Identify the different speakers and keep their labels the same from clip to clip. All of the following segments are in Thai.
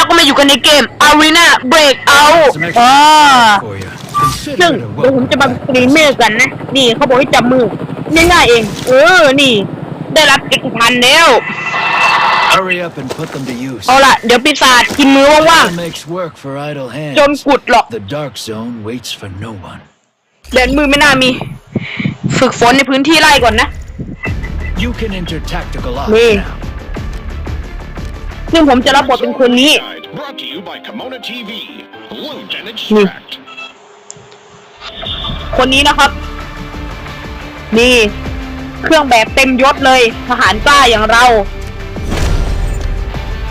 Speaker 1: เราก็มาอยู่กันในเกม Arena Breakout
Speaker 2: Some
Speaker 1: อ่า
Speaker 2: extra for you.
Speaker 1: ซึ่ง
Speaker 2: Consider it a
Speaker 1: เดี๋ยวผม
Speaker 2: welcome.
Speaker 1: จะมาสตรีมเมอร์กันนะ นี่เขาบอกให้จับมือง่ายๆเอง เออ นี่ ได้รับเอกพันธ์แล้ว
Speaker 2: Hurry up and put them to use.
Speaker 1: เอาล่ะ เดี๋ยวปีศาจกินมือว่าง
Speaker 2: Nothing makes work for idle
Speaker 1: ๆจน
Speaker 2: hands.
Speaker 1: กุดหรอก
Speaker 2: The dark zone waits for no one.
Speaker 1: เดินมือไม่น่ามี ฝึกฝนในพื้นที่ไร่ก่อนนะ
Speaker 2: You can enter tactical ops
Speaker 1: Me.
Speaker 2: now.
Speaker 1: ซึ่งผมจะรับบทเป็นคนนี้
Speaker 3: Guide brought to you by Kimona TV. Loot and extract.
Speaker 1: คนนี้นะครับ นี่ เครื่องแบบเต็มยศเลยทหารกล้าอย่างเรา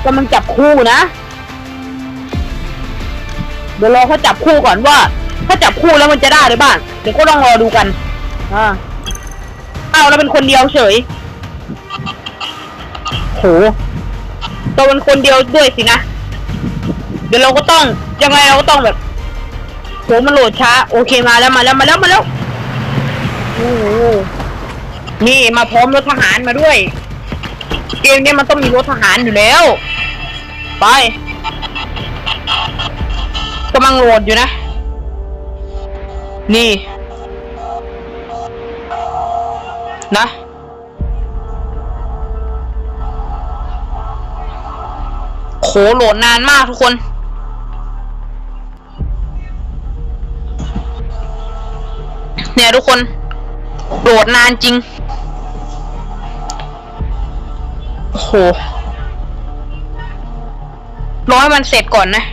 Speaker 1: กำลังจับคู่นะเดี๋ยวรอเขาจับคู่ก่อนว่า ถ้าจับคู่แล้วมันจะได้หรือบ้างเดี๋ยวก็ต้องรอดูกันอ่าเอาแล้วเป็นคนเดียวเฉย โห ตัวเป็นคนเดียวด้วยสินะ เดี๋ยวเราก็ต้องยังไงเราก็ต้องแบบโหมันโหลดช้า โอเคมาแล้วมาแล้วมาแล้วมาแล้วโอ้โหนี่มาพร้อมรถทหารมาด้วย เกมเนี้ยมันต้องมีรถทหารอยู่แล้ว ไปกำลังโหลดอยู่นะ นี่ นะ โหโหลดนานมากทุกคน เนี่ยทุกคน โหลดนานจริงโอ้โหรอให้มันเสร็จก่อนนะ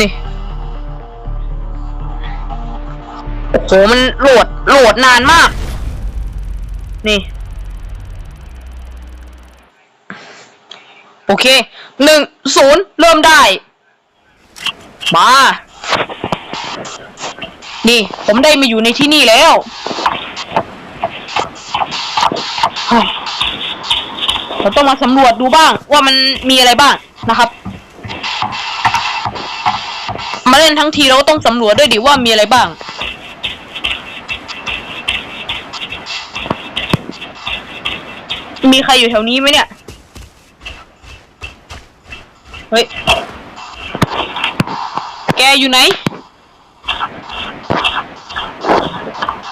Speaker 1: นี่ โอ้โห มันโหลด โหลดนานมาก นี่ โอเคหนึ่งศูนย์เริ่มได้ มา นี่ ผมได้มาอยู่ในที่นี่แล้วเราต้องมาสำรวจดูบ้าง ว่ามันมีอะไรบ้างนะครับ มาเล่นทั้งทีเราก็ต้องสำรวจด้วยดิว่ามีอะไรบ้างมีใครอยู่แถวนี้ไหมเนี่ย เฮ้ย แกอยู่ไหน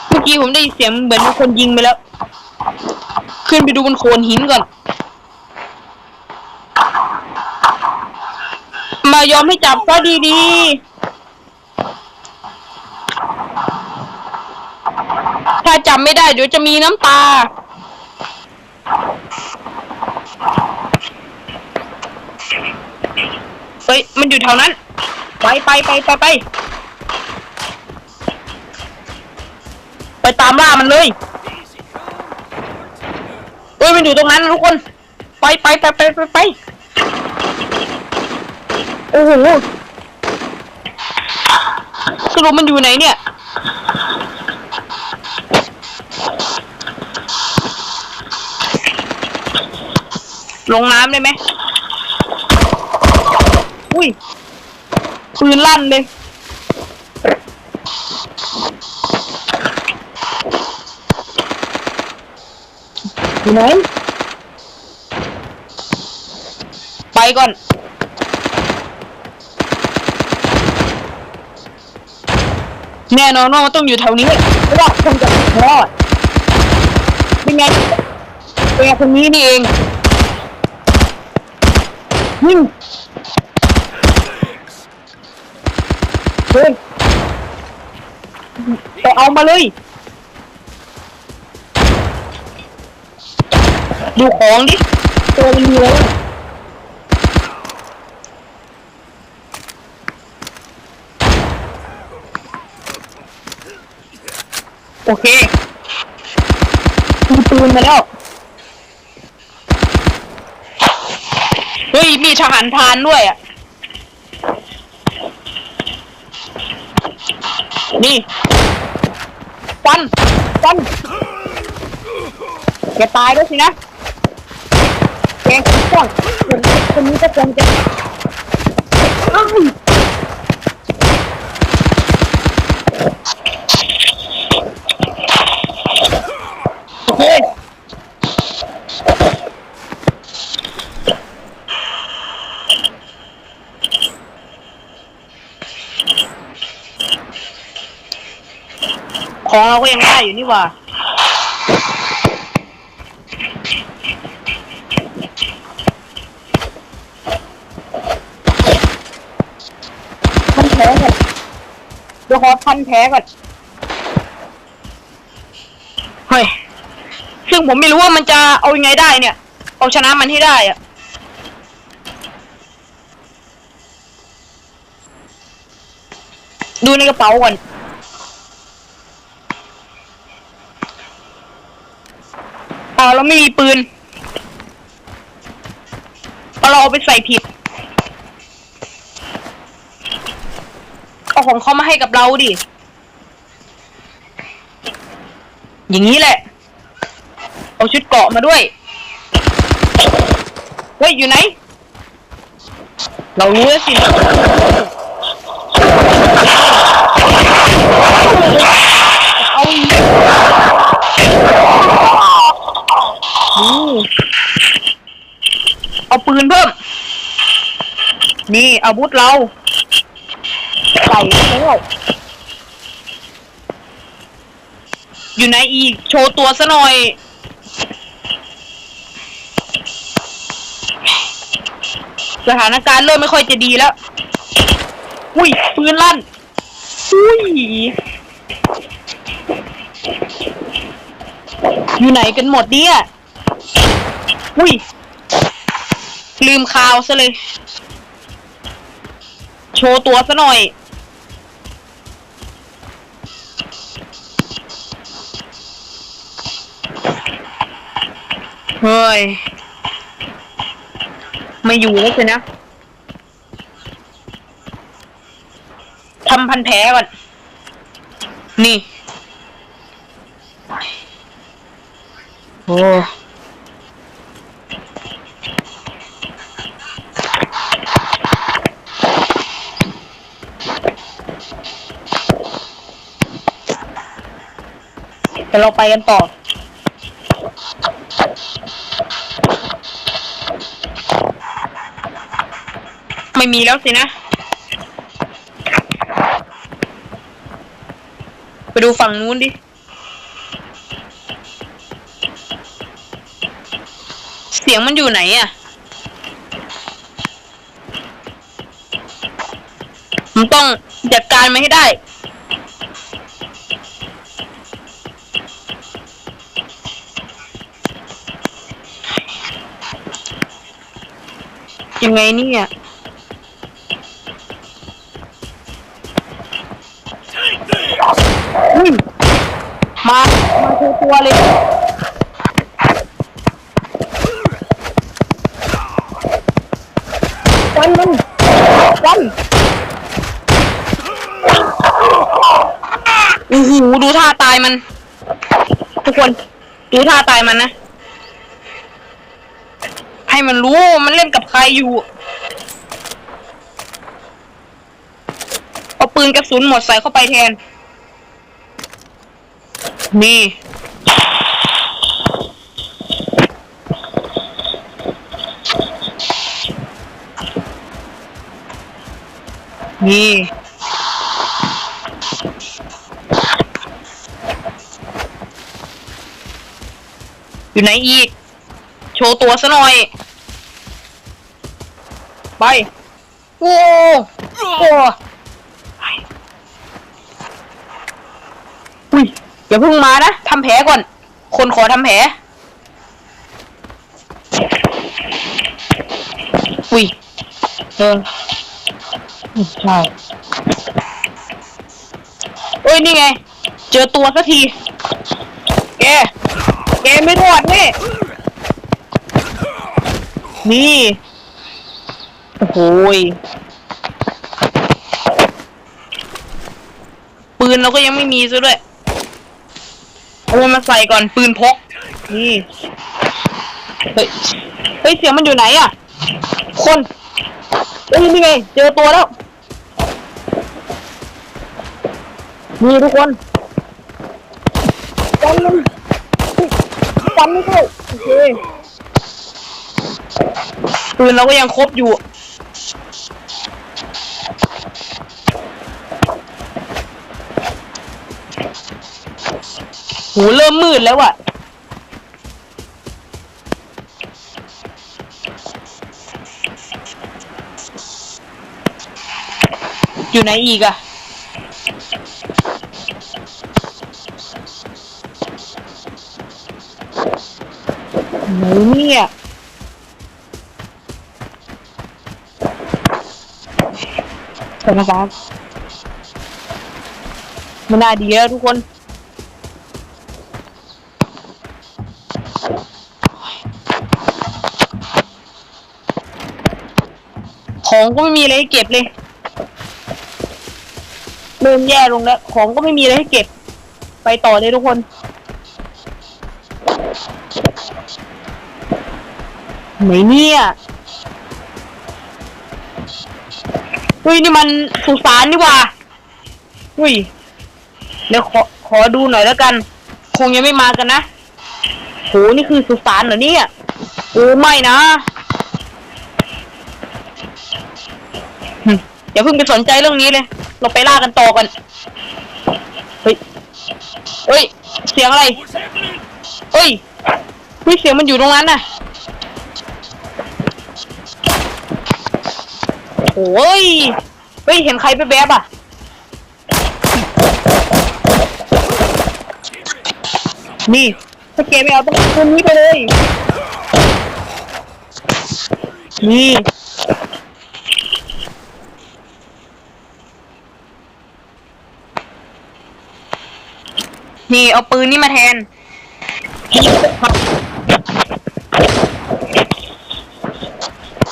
Speaker 1: เมื่อกี้ผมได้ยินเสียงเหมือนมีคนยิงไปแล้ว ขึ้นไปดูบนโขดหินก่อน มายอมให้จับซะดีๆ ถ้าจับไม่ได้เดี๋ยวจะมีน้ำตา เฮ้ย มันอยู่แถวนั้น ไปไปไปไปไป ไปตามล่ามันเลยเอ้ย มันอยู่ตรงนั้นทุกคน ไปไปไปไปไปไปโอ้โหสรุปมันอยู่ไหนเนี่ย ลงน้ำได้ไหม อุ้ย ปืนลั่นเลย อยู่ไหน ไปก่อน แน่นอนว่ามันต้องอยู่แถวนี้เพราะว่าคงจะรอดเป็นไงเป็นไงคนนี้นี่เองยิง เฮ้ยไปเอามาเลยดูของดิตัวมันมีอะไรบ้างโอเคมีปืนมาแล้ว เฮ้ย มีทหารพรานด้วยอะ นี่ฟันฟันแกตายด้วยสินะแกงก่อนคนคนนี้ก็คงจะอ้ายโอเค ของเราก็ยัง ได้อยู่นี่หว่าพันแผลก่อนเดี๋ยวขอพันแผลก่อนเฮ้ยซึ่งผมไม่รู้ว่ามันจะเอายังไงได้เนี่ย เอาชนะมันให้ได้อะดูในกระเป๋าก่อน อ่า เราไม่มีปืนเพราะเราเอาไปใส่ผิด เอาของเขามาให้กับเราดิ อย่างนี้แหละ เอาชุดเกราะมาด้วย เฮ้ย อยู่ไหน เรารู้แล้วสิ เอาอีกนี่ เอาปืนเพิ่ม นี่อาวุธเรา ใส่แล้วอยู่ไหนอีก โชว์ตัวซะหน่อย สถานการณ์เริ่มไม่ค่อยจะดีแล้ว อุ้ย ปืนลั่น อุ้ย อยู่ไหนกันหมดเนี่ย อุ้ย ลืมข่าวซะเลย โชว์ตัวซะหน่อย เฮ้ย ไม่อยู่แล้วสินะ ทำพันแผลก่อน นี่ โอ้ ดี๋ยวเราไปกันต่อ ไม่มีแล้วสินะ ไปดูฝั่งนู้นดิ เสียงมันอยู่ไหนอะผมต้องจัดการมันให้ได้ ยังไงเนี่ยอุ้ยมา มาโชว์ตัวเลยวันมันวันโอู้หูดูท่าตายมัน ทุกคน ดูท่าตายมันนะ ให้มันรู้มันเล่นกับใครอยู่เอาปืนกระสุนหมดใส่เข้าไปแทน นี่ นี่อยู่ไหนอีก โชว์ตัวซะหน่อย ไปโอ้โอ้ไปอุ้ยอย่าเพิ่งมานะทำแผลก่อน คนขอทำแผลอุ้ยเออไม่ใช่เอ้ยนี่ไง เจอตัวสักที แก แกไม่รอดแน่นี่ โอ้โหยปืนเราก็ยังไม่มีซะด้วยเอามันมาใส่ก่อนปืนพก นี่ เฮ้ย เฮ้ย เสียงมันอยู่ไหนอะคน เฮ้ยนี่ไง เจอตัวแล้ว นี่ทุกคนฟันมันฟันไม่เข้าโอเคปืนเราก็ยังครบอยู่ หูเริ่มมืดแล้วอะอยู่ไหนอีกอะไหนเนี่ยสถานการณ์ไม่น่าดีแล้วทุกคน ของก็ไม่มีอะไรให้เก็บเลยเริ่มแย่ลงแล้ว ของก็ไม่มีอะไรให้เก็บ ไปต่อเลยทุกคน ไหนเนี่ยเฮ้ยนี่มันสุสานนี่ว่าเฮ้ยเดี๋ยวขอขอดูหน่อยแล้วกัน คงยังไม่มากันนะโหนี่คือสุสานเหรอเนี่ยโอ้ไม่นะ อย่าเพิ่งไปสนใจเรื่องนี้เลยเราไปล่ากันต่อกันเฮ้ยเฮ้ย เสียงอะไรเฮ้ยเฮ้ยเสียงมันอยู่ตรงนั้นน่ะโอ้ยเฮ้ยเห็นใครไปแบบอะนี่ถ้าแกไม่เอาต้องคืนนี้ไปเลยนี่ นี่เอาปืนนี่มาแทน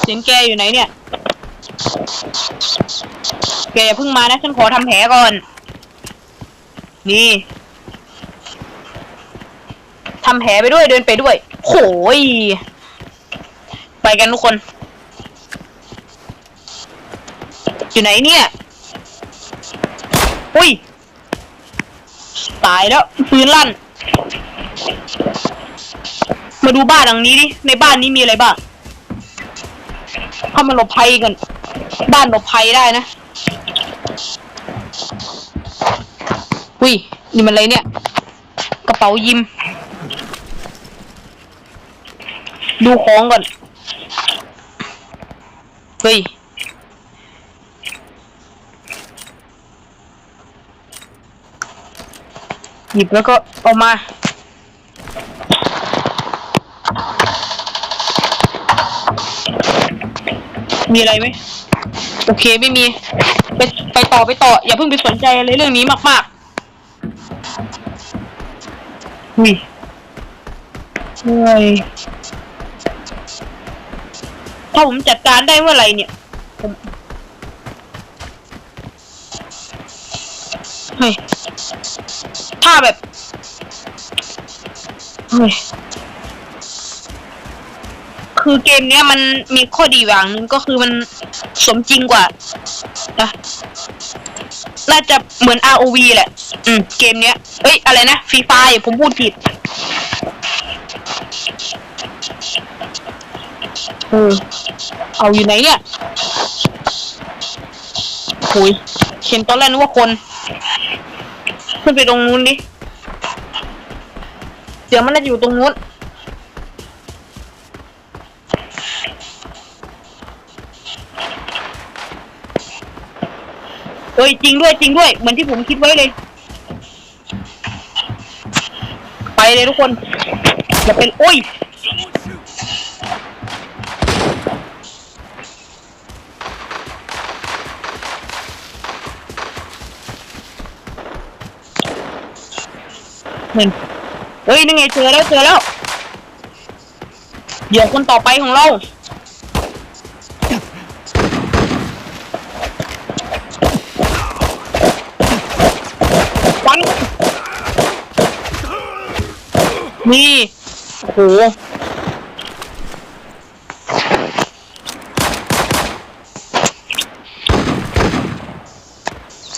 Speaker 1: เสียงแกอยู่ไหนเนี่ย แกอย่าเพิ่งมานะ ฉันขอทำแผลก่อน นี่ทำแผลไปด้วยเดินไปด้วยโหยไปกันทุกคน อยู่ไหนเนี่ย อุ้ย ตายแล้วปืนลั่น มาดูบ้านหลังนี้ดิ ในบ้านนี้มีอะไรบ้างเข้ามาหลบภัยกัน บ้านหลบภัยได้นะอุ้ยนี่มันอะไรเนี่ย กระเป๋ายิม ดูของก่อน เฮ้ย หยิบแล้วก็เอามา มีอะไรไหมโอเคไม่มี ไปไปต่อไปต่อ อย่าเพิ่งไปสนใจอะไรเรื่องนี้มากๆอุ้ยเหนื่อยถ้าผมจัดการได้เมื่อไหร่เนี่ยเฮ้ย ถ้าแบบเฮ้ยคือเกมเนี้ยมันมีข้อดีอย่างหนึ่งก็คือมันสมจริงกว่านะน่าจะเหมือน ROV แหละ อืม เกมเนี้ย เอ้ย อะไรนะฟรีไฟผมพูดผิด เออ เอาอยู่ไหนเนี่ยโอ้ยเห็นตอนแรกนึกว่าคน ขึ้นไปตรงนู้นดิเสียงมันน่าจะอยู่ตรงนู้นเอ้ยจริงด้วยจริงด้วย เหมือนที่ผมคิดไว้เลย ไปเลยทุกคนอย่าเป็นโอ้ย เห็นเฮ้ยนี่ไงเจอแล้วเจอแล้วเดี๋ยวคนต่อไปของเราฟันนี่โอ้โห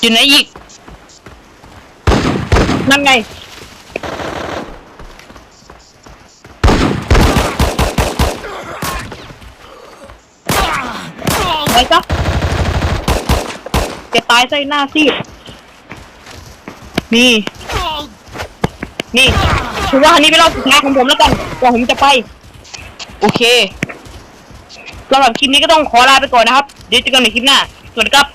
Speaker 1: อยู่ไหนอีกนั่นไง ไปซะแกตายใจหน้าซีดนี่ นี่ถือว่าอันนี้เป็นรอบสุดท้ายของผมแล้วกันก่อนผมจะไป โอเคสำหรับคลิปนี้ก็ต้องขอลาไปก่อนนะครับ เดี๋ยวเจอกันในคลิปหน้า สวัสดีครับ